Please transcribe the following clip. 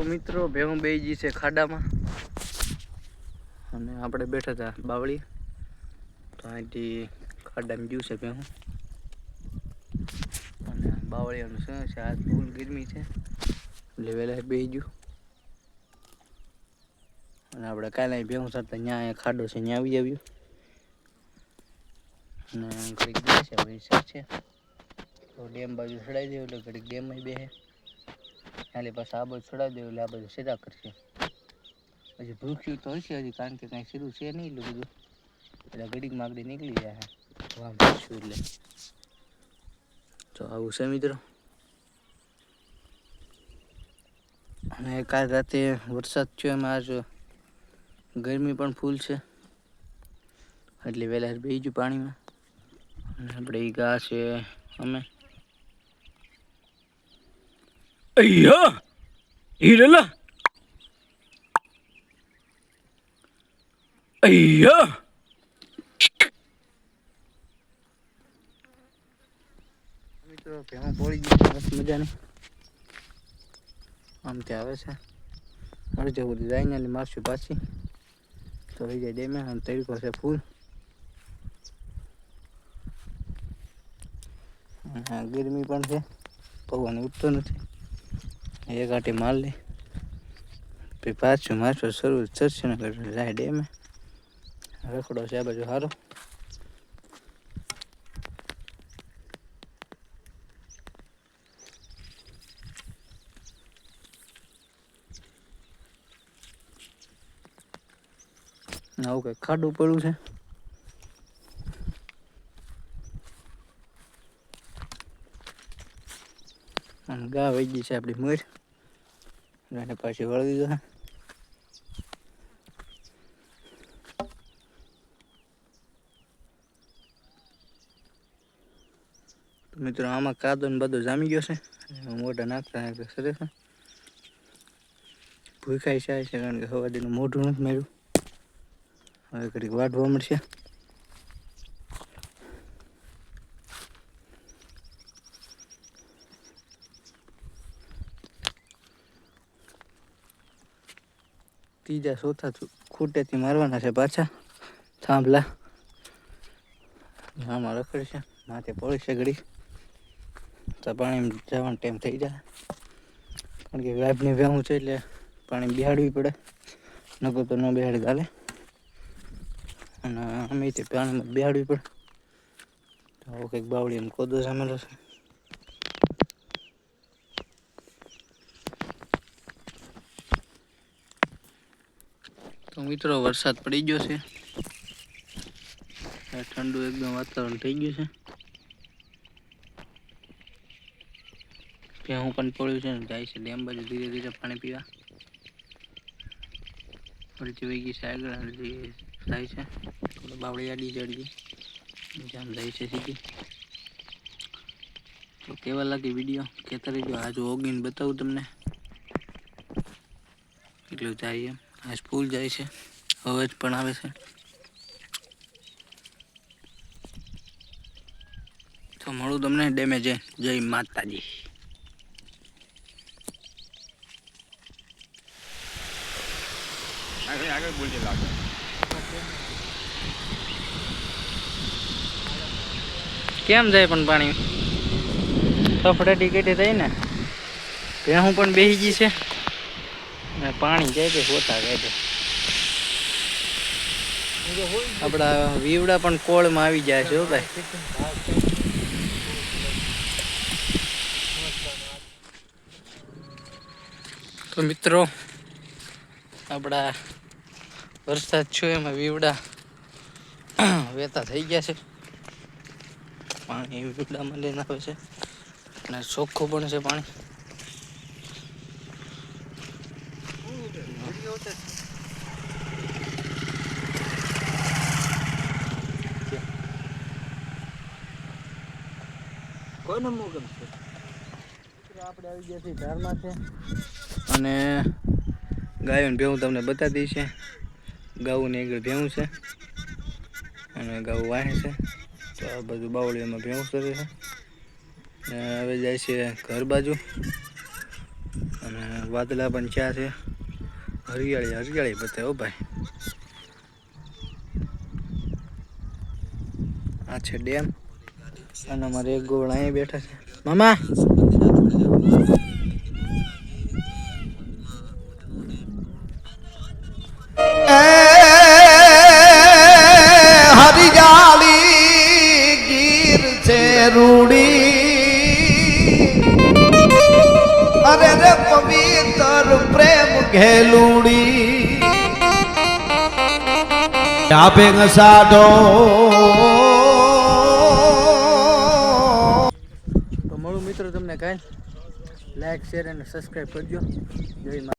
તો મિત્રો, ભેહું બેજી છે ખાડામાં. અને આપણે બેઠા હતા બાવળી. તો અહીંથી ખાડામાં ગયું છે ભેહું. અને બાવળીઓનું શું છે? આ ફૂલ ગરમી છે. એટલે વહેલા ગયું. અને આપણે કાલે ભેવું સાથે ત્યાં ખાડો છે ત્યાં આવી આવ્યું. અને ઘડીક બે છે છે તો ડેમ બાજુ ચડાવી દેવું એટલે ઘડીક ડેમમાં બેસે. એટલે પાછા આ બધું છોડાવી દેવું એટલે આ બધું સીધા કરશે. પછી ભૂખ્યું તો હશે હજી, કારણ કે કાંઈ સીધું છે નહીં એટલું બધું. એટલે ઘડીક માગડી નીકળી જાય વામ ભૂખ્યું એટલે. તો આવું છે મિત્રો. અને કાલ રાતે વરસાદ થયો, એમાં આજ ગરમી પણ ફૂલ છે. એટલે વહેલા બેસી પાણીમાં. આપણે ગા છે, અમે અય્યા હિરેલા અય્યા. આમ તે આવે છે. અડધે જેવું ડિઝાઇન અને મારશું પાછી. તો રહી જાય ડેમે આમ તરીકો છે ફૂલ. ગરમી પણ છે. પવન ઉઠતો નથી. એક આટી માર લે. પછી પાછું માછું શરૂ ચડશે ને એટલે જાય રખડો છે આ બાજુ સારો આવું કંઈક ખાડું પડ્યું છે. ગા વહી ગઈ છે આપણી મોર અને પાછી વળી દીધો મિત્રો, આમાં કાદો ને બધો જામી ગયો છે. મોઢા નાખતા નાખતા સરે ભૂખાઈ જાય છે કારણ કે હવા દીનું મોઢું નથી મેળ્યું હવે ઘડીક વાઢવા મળશે. ત્રીજા ચોથા ખૂટેથી મારવાના છે પાછા. થાંભલા. આમાં રખડશે માથે પડશે ઘડી. તો પાણી જવાનો ટાઈમ થઈ જાય. કારણ કે ગાભની વ્યાહું છે એટલે પાણી બિહાડવી પડે. નકો તો ન બિહાડી ગાલે. અને અમે પાણીમાં બિહાડવી પડે. તો કંઈક બાવળી એમ કોદો સામેલો છે. મિત્રો, વરસાદ પડી ગયો છે. ઠંડુ એકદમ વાતાવરણ થઈ ગયું છે. ભેહું પણ પડ્યું છે ને, જાય છે ડેમ બાજુ ધીરે ધીરે પાણી પીવા. અડધી વહી ગઈ છે આગળ અડધી થાય છે. બાવળી આડી ચડી જામ જાય છે સીધી. તો કેવા લાગે વીડિયો કહેતા રહેજો. આજુ ઓગીને બતાવું તમને. એટલું જાય એમ. આજ ફૂલ જાય છે. અવાજ પણ આવે છે. તો મળું તમને ડેમેજ. જય જય માતાજી. આગળ આગળ બોલજે લાગે. કેમ જાય પણ પાણી? તફડાટી કેટી થઈ ને? ભેહું પણ બેસી ગઈ છે. અને પાણી જાય છે હોતા જાય છે આપણા વીવડા પણ કોળમાં આવી જાય છે ભાઈ. તો મિત્રો આપણા વરસાદ છો એમાં વીવડા વેતા થઈ ગયા છે. પાણી વીવડામાં લઈને આવે છે. અને ચોખ્ખું પણ છે પાણી. કોઈનો મુખ છે આપણે આવી ગયા છીએ ધારમાં છે. અને ગાયો ભેવું તમને બતાવી છે ગાવું ને આગળ ભેવું છે. અને ગાઉ વાહે છે. તો આ બાજુ બાવળીઓમાં ભેવું કરે છે. અને હવે જાય છે ઘર બાજુ. અને વાદળા પણ ચા છે. હરિયાળી હરિયાળી બધે હો ભાઈ. આ છે ડેમ. અને અમારે એક ગોળ અહીંયા બેઠા છે. મામા! હરિયાળી ગીર છે રૂડી. અરે રે પવિત્ર પ્રેમ ઘેલુડી. આપે સાધો તો મળું મિત્રો તમને કાંઈ. લાઈક શેર અને સબસ્ક્રાઈબ કરજો. જય